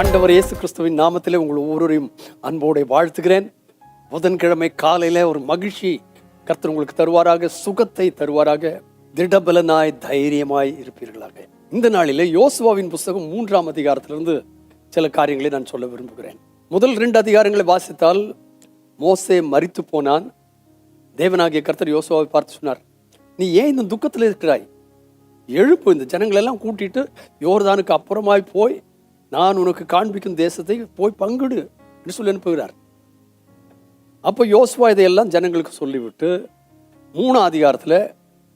ஆண்டவர் இயேசு கிறிஸ்துவின் நாமத்திலே உங்கள் ஒவ்வொருவரையும் அன்போடு வாழ்த்துகிறேன். புதன்கிழமை காலையில் ஒரு மகிழ்ச்சி கர்த்தர் உங்களுக்கு தருவாராக சுகத்தை தருவாராக. திடபலனாய் தைரியமாய் இருப்பீர்களாக. இந்த நாளிலே யோசுவாவின் புஸ்தகம் மூன்றாம் அதிகாரத்திலிருந்து சில காரியங்களை நான் சொல்ல விரும்புகிறேன். முதல் ரெண்டு அதிகாரங்களை வாசித்தால் மோசே மறித்து போனான். தேவனாகிய கர்த்தர் யோசுவாவை பார்த்து சொன்னார் நீ ஏன் இந்த துக்கத்தில் இருக்கிறாய்? எழுப்பு இந்த ஜனங்களெல்லாம் கூட்டிட்டு யோர்தானுக்கு அப்புறமாய் போய் நான் உனக்கு காண்பிக்கும் தேசத்தை போய் பங்கிடு என்று சொல்லி அனுப்புகிறார். அப்போ யோசுவா இதையெல்லாம் ஜனங்களுக்கு சொல்லிவிட்டு மூணு அதிகாரத்தில்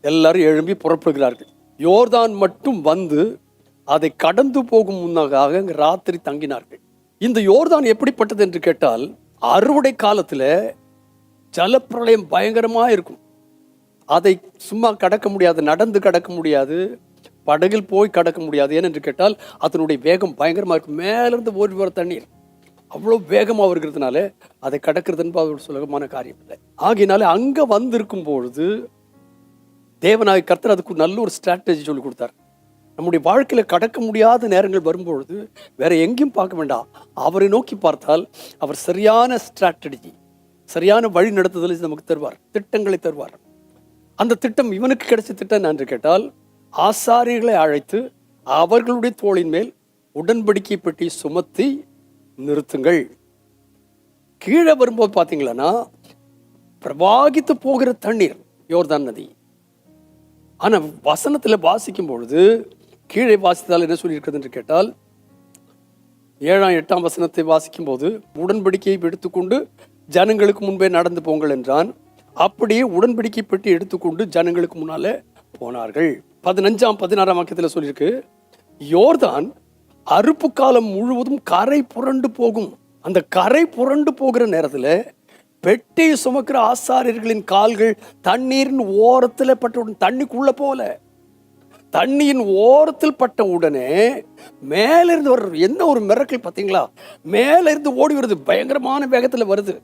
எல்லாரும் எழும்பி புறப்படுகிறார்கள். யோர்தான் மட்டும் வந்து அதை கடந்து போகும் முன்னாக அங்கே ராத்திரி தங்கினார்கள். இந்த யோர்தான் எப்படிப்பட்டது என்று கேட்டால் அறுவடை காலத்தில் ஜலப்பிரளயம் பயங்கரமாக இருக்கும். அதை சும்மா கடக்க முடியாது நடந்து கடக்க முடியாது. படகில் போய் கடக்க முடியாது. ஏனென்று கேட்டால் அதனுடைய வேகம் பயங்கரமாக இருக்கும். மேலேருந்து ஓடி வர தண்ணீர் அவ்வளோ வேகமாக இருக்கிறதுனால அதை கடக்கிறது என்பது ஒரு சுலகமான காரியம் இல்லை. ஆகையினால அங்கே வந்திருக்கும் பொழுது தேவநாயக கர்த்தர் அதுக்கு நல்ல ஒரு ஸ்ட்ராட்டஜி சொல்லி கொடுத்தார். நம்முடைய வாழ்க்கையில் கடக்க முடியாத நேரங்கள் வரும்பொழுது வேற எங்கேயும் பார்க்க வேண்டாம். அவரை நோக்கி பார்த்தால் அவர் சரியான ஸ்ட்ராட்டஜி சரியான வழி நடத்துதலை நமக்கு தருவார் திட்டங்களை தருவார். அந்த திட்டம் இவனுக்கு கிடைச்ச திட்டம் என்று கேட்டால் ஆசாரியர்களை அழைத்து அவர்களுடைய தோளின் மேல் உடன்படிக்கை பெட்டி சுமத்தி நிறுத்துங்கள். கீழே வரும்போது பார்த்தீங்களன்னா பிரவாகித்து போகிற தண்ணீர் யோர்தான் நதி. ஆனால் வசனத்தில் வாசிக்கும் பொழுது கீழே வாசித்தால் என்ன சொல்லியிருக்கிறது என்று கேட்டால் ஏழாம் எட்டாம் வசனத்தை வாசிக்கும் போது உடன்படிக்கையை எடுத்துக்கொண்டு ஜனங்களுக்கு முன்பே நடந்து போங்கள் என்றான். அப்படியே உடன்படிக்கை பெட்டி எடுத்துக்கொண்டு ஜனங்களுக்கு முன்னாலே போனார்கள். பதினஞ்சாம் பதினாறாம் வாக்கியத்தில் சொல்லியிருக்கு யோர்தான் அறுப்பு காலம் முழுவதும் கரை புரண்டு போகும். அந்த கரை புரண்டு போகிற நேரத்தில் பெட்டியை சுமக்கிற ஆசாரியர்களின் கால்கள் தண்ணீரின் ஓரத்தில் பட்ட உடனே தண்ணிக்குள்ள போல தண்ணியின் ஓரத்தில் பட்ட உடனே மேலிருந்து வர்ற என்ன ஒரு மிரக்கல் பார்த்தீங்களா மேலே இருந்து ஓடி வருது பயங்கரமான வேகத்தில் வருது.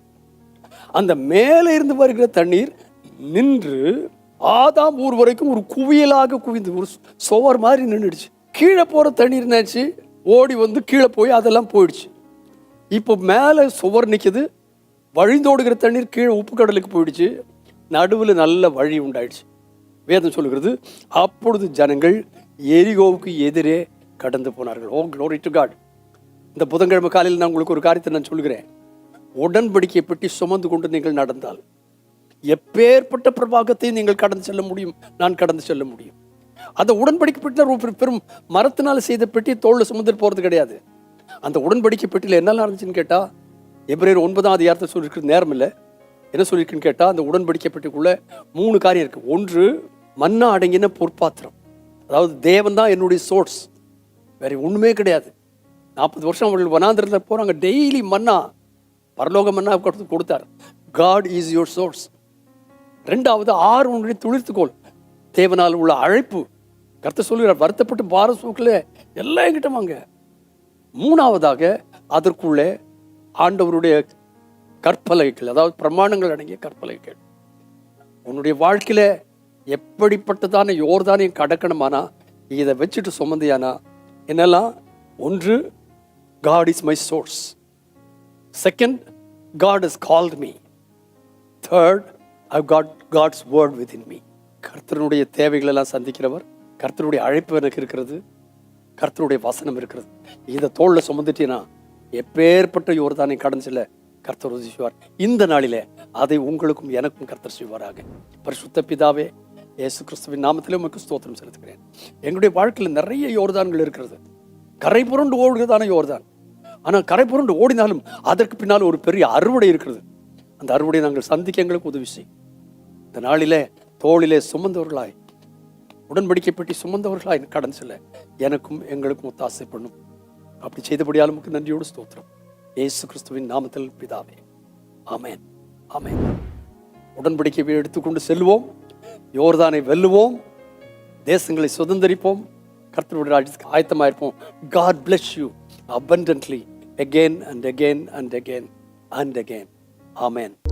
அந்த மேலே இருந்து வருகிற தண்ணீர் நின்று ஆதாம் ஊர் வரைக்கும் ஒரு குவியலாக குவிந்து ஒரு சுவர் மாதிரி நின்றுடுச்சு கீழே போகிற தண்ணீர் என்னாச்சு? ஓடி வந்து கீழே போய் அதெல்லாம் போயிடுச்சு. இப்போ மேலே சுவர் நிற்கிது வழிந்தோடுகிற தண்ணீர் கீழே உப்பு கடலுக்கு போயிடுச்சு. நடுவில் நல்ல வழி உண்டாயிடுச்சு. வேதம் சொல்லுகிறது அப்பொழுது ஜனங்கள் எரிகோவுக்கு எதிரே கடந்து போனார்கள். ஓ க்ளோரி டு காட் இந்த புதன்கிழமை காலையில் நான் உங்களுக்கு ஒரு காரியத்தை நான் சொல்கிறேன் உடன்படிக்கை பெட்டி சுமந்து கொண்டு நீங்கள் நடந்தால் எப்பேற்பட்ட பிரபாகத்தை நீங்கள் கடந்து செல்ல முடியும் நான் கடந்து செல்ல முடியும். அந்த உடன்படிக்கை பெட்டியில் பெரும் மரத்தினால் செய்த பெட்டி தோல் சுமந்துட்டு போகிறது கிடையாது. அந்த உடன்படிக்கை பெட்டியில் என்னெல்லாம் இருந்துச்சுன்னு கேட்டால் எப்ரேர் ஒன்பதாம் அதிகாரத்தை சொல்லியிருக்கிற நேரம் இல்லை. என்ன சொல்லியிருக்குன்னு கேட்டால் அந்த உடன்படிக்கை பெட்டிக்குள்ளே மூணு காரியம் இருக்குது ஒன்று மன்னா அடங்கின பொற்பாத்திரம். அதாவது தேவன் தான் என்னுடைய சோர்ஸ் வேறு ஒன்றுமே கிடையாது. நாற்பது வருஷம் அவர்கள் வனாந்திரத்தில் போகிறாங்க டெய்லி மன்னா பரலோக மன்னா கொடுத்து கொடுத்தார். காட் இஸ் யுவர் சோர்ஸ் ரெண்டாவது ஆறு உன்னுடைய துளிர்த்துக்கோள் தேவனால் உள்ள அழைப்பு. கருத்த சொல்லுகிறார் வருத்தப்பட்டு பார சூக்கில் எல்லாம் எங்கிட்ட வாங்க. மூணாவதாக அதற்குள்ளே ஆண்டவருடைய கற்பலகைகள் அதாவது பிரமாணங்கள் அடங்கிய கற்பலகைகள். உன்னுடைய வாழ்க்கையில் எப்படிப்பட்டதான யோர்தானையும் கடக்கணுமானா இதை வச்சுட்டு சுமந்தியானா? என்னெல்லாம்? ஒன்று God is my source second God is called me third I've got God's word within me கர்த்தருடைய தேவைகளெல்லாம் சந்திக்கிறவர் கர்த்தருடைய அழைப்பு எனக்கு இருக்கிறது கர்த்தருடைய வசனம் இருக்கிறது. இதை தோளில் சுமந்துட்டீங்கன்னா எப்பேற்பட்ட யோர்தானை கடந்து செல்ல கர்த்தர் உதவி செய்வார். இந்த நாளிலே அதை உங்களுக்கும் எனக்கும் கர்த்தர் செய்வாராக. பரிசுத்த பிதாவே இயேசு கிறிஸ்துவின் நாமத்திலே உமக்கு ஸ்தோத்திரம் செலுத்துகிறேன். எங்களுடைய வாழ்க்கையில் நிறைய யோர்தான்கள் இருக்கிறது. கரை புரண்டு ஓடுகிறதான யோர்தான். ஆனால் கரை புரண்டு ஓடினாலும் அதற்கு பின்னால் ஒரு பெரிய அறுவடை இருக்கிறது. அந்த அறுவடை நாங்கள் சந்திக்க எங்களுக்கு உதவி செய். இந்த நாளிலே தோளிலே சுமந்தவர்களாய் உடன்படிக்கை பெட்டி சுமந்தவர்களாய் கடன் செல்ல எனக்கும் எங்களுக்கும் ஒத்தாசை பண்ணும். அப்படி செய்தபடியால் உமக்கு நன்றியோடு ஸ்தோத்திரம். இயேசு கிறிஸ்துவின் நாமத்தில் பிதாவே. ஆமேன். ஆமேன். உடன்படிக்கையை எடுத்துக்கொண்டு செல்வோம் யோர்தானை வெல்லுவோம். தேசங்களை சுதந்திரிப்போம். கர்த்தருடைய ராஜ்யத்துக்கு ஆயத்தமாயிருப்போம். God bless you abundantly again and again and again and again. Amen.